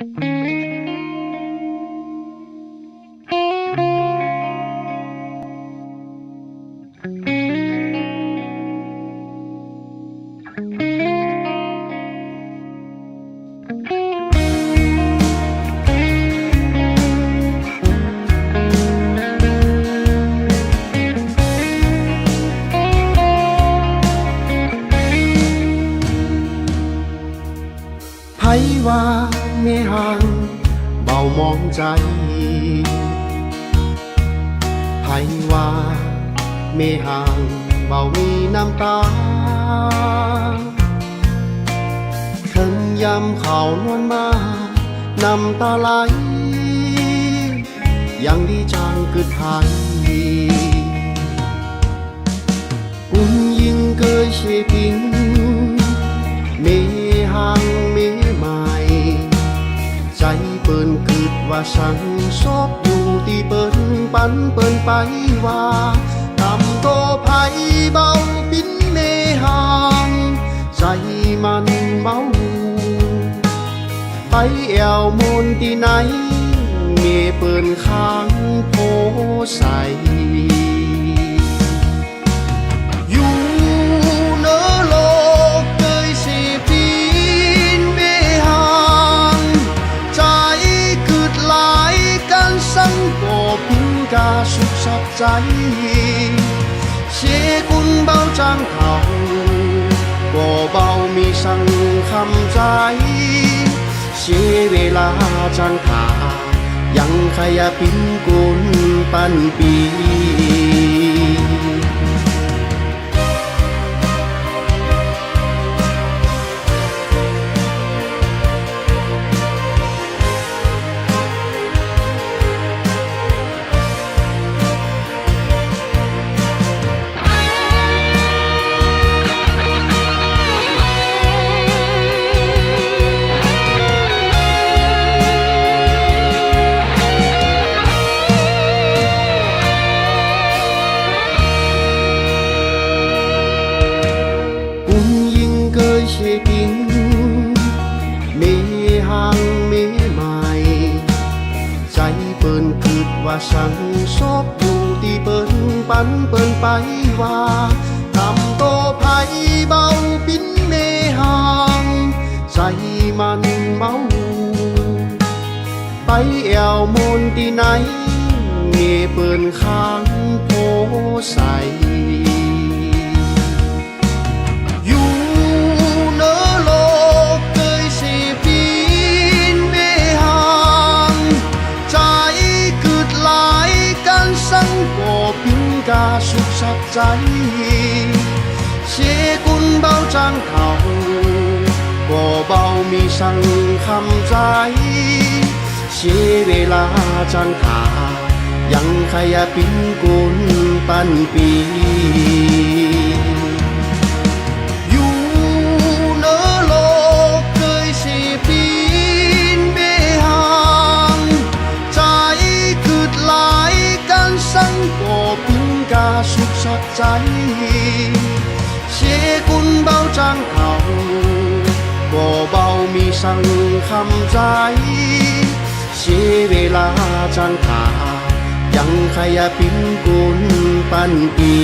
ไผว่าไม่ห่างเบามองใจไผว่าไม่ห่างเบามีน้ำตาถึงยำเขานวลมาน้ำตาไหลยังดีจังกึดไทยอุ่นยิงเกยเชปิง ดว่าสังซอบอยู่ที่เปิ้นปันเปิ้นไปว่าตำโตไผเบาปินเมหางใจมันเบาไปแอวมนที่ไหนเมเปิ้นค้างโพใส ใจเชคุณเบาจางเขาบ่เบามีสังคำใจเสียเวลาจังขายังขยะปินกุนปันปี มีห่างมีใหม่ ใจเปิ้นคิดว่าสังซอบอยู่ที่เปิ้นปันเปิ้นไปว่าทำโตไผเบาปินเมห่างใจมันเมาไปแอวมนที่ไหนมีเปิ้นค้างโพใส ใจเชกุนเบาจางเขาก็เบามีสั่งคำใจ เสียเวลาจังขายังขยะปิ้นกุนปันปี สุขสัดใจเชกุณเบาจางเขาก็เบามีสังคำใจ เสียเวลาจังขายังขยะปิ้นกุนปันปี